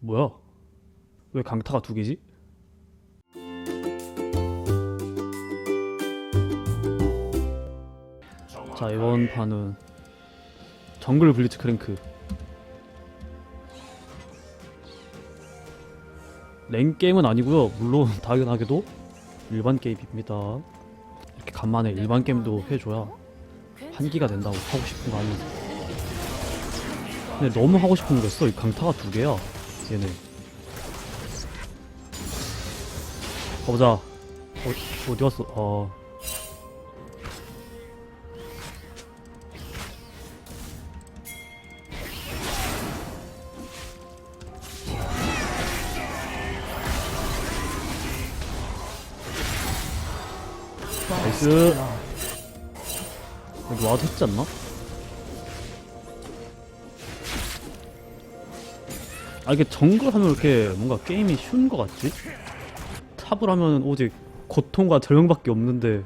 뭐야? 왜 강타가 두 개지? 자 이번 판은 정글 블리츠 크랭크. 랭 게임은 아니고요. 물론 당연하게도 일반 게임입니다. 이렇게 간만에 일반 게임도 해줘야 한기가 된다고 하고 싶은 거 아니면서 근데 너무 하고 싶은 거 있어. 이 강타가 두 개야 얘네. 가보자. 어, 어디 갔어? 어. 나이스. 여기 와도 했지 않나? 아 이게 정글 하면 이렇게 뭔가 게임이 쉬운 것 같지? 탑을 하면 오직 고통과 절망밖에 없는데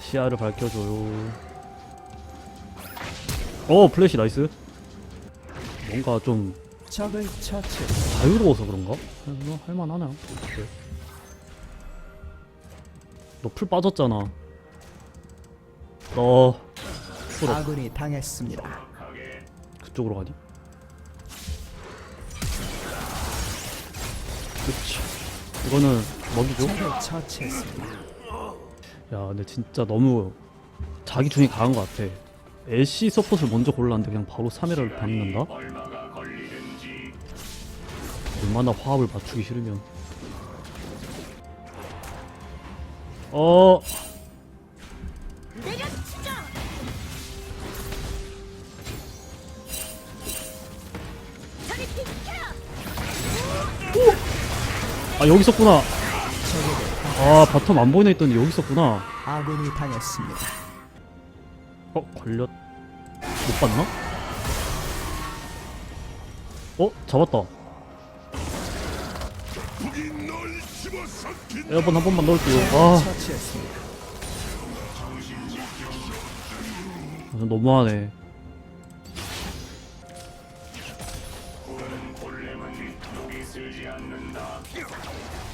시야를 밝혀줘요 어 플래시 나이스 뭔가 좀. 자유로워서 그런가? 뭐 할만하네 너 풀 빠졌잖아 너 풀어 아군이 당했습니다. 그쪽으로 가니? 그치 이거는 먹이죠? 적을 처치했습니다. 야 근데 진짜 너무 자기 중에 강한 것 같아 애쉬 서폿을 먼저 골랐는데 그냥 바로 3회를 받는다? 얼마나 화합을 맞추기 싫으면 어. 아 여기 있었구나. 아 바텀 안 보이나 했더니 여기 있었구나. 아군이 당했습니다. 어 걸렸 못 봤나? 어 잡았다 에어본 한 번만 넣을게요 아. 아, 너무하네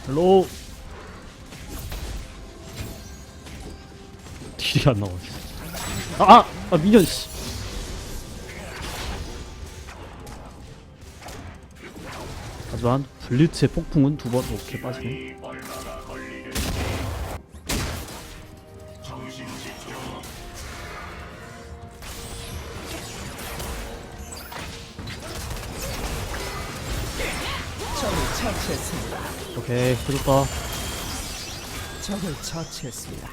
헬로 딜이 안 나와 아! 아! 아 미년 씨 하지만 블리츠의 폭풍은 두 번 오케이 빠지네 적을 처치했습니다. 오케이 해줬다 적을 처치했습니다.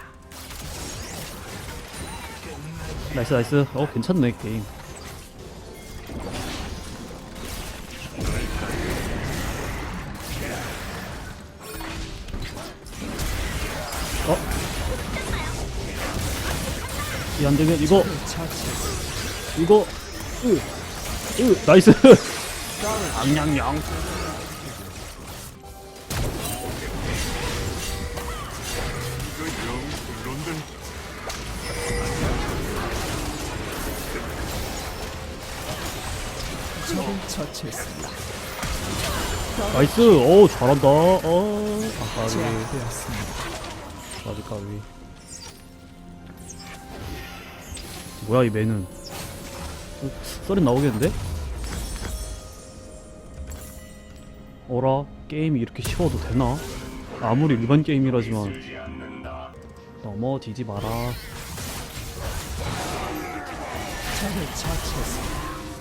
나이스 나이스 어 괜찮네 게임 이 안되면 이거. 이거 으, 으, 나이스 처치했습니다. 나이스 오 잘한다 어 아까비 제압되었습니다. 까비 뭐야 이 매는 어, 썰이 나오겠는데? 어라 게임이 이렇게 쉬워도 되나? 아무리 일반 게임이라지만 넘어지지 마라.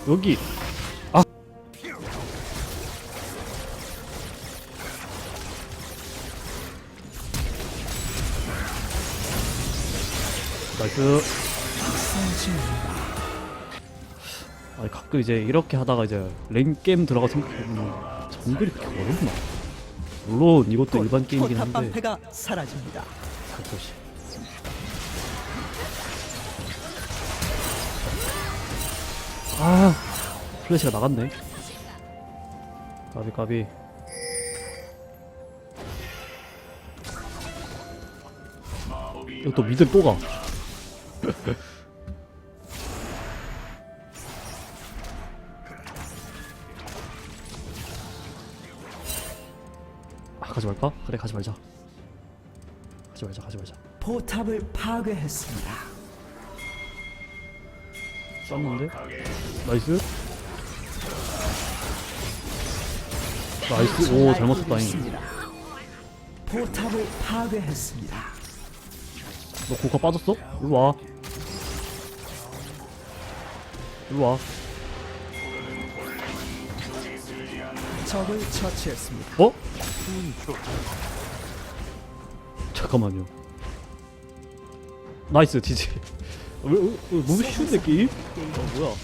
여기 아 나이스. 아니 가끔 이제 이렇게 하다가 이제 랭 게임 들어가 생각해보면 정글이 그렇게 어렵나? 물론 이것도 일반 게임이긴 한데 방패가 사라집니다. 가끔씩 아 플래시가 나갔네 까비 까비 이거 또 미들 또 가. 아 가지 말까? 그래 가지 말자. 가지 말자 가지 말자. 포탑을 파괴했습니다. 쐈는데? 나이스. 나이스. 오 썼다잉. 있습니다. 포탑을 파괴했습니다. 너 고카 빠졌어? 일로 와. 일로 와. 적을 처치했습니다. 어? 잠깐만요. 나이스 디지. 왜, 왜, 왜 너무 쉬운데 게임? 어 뭐야?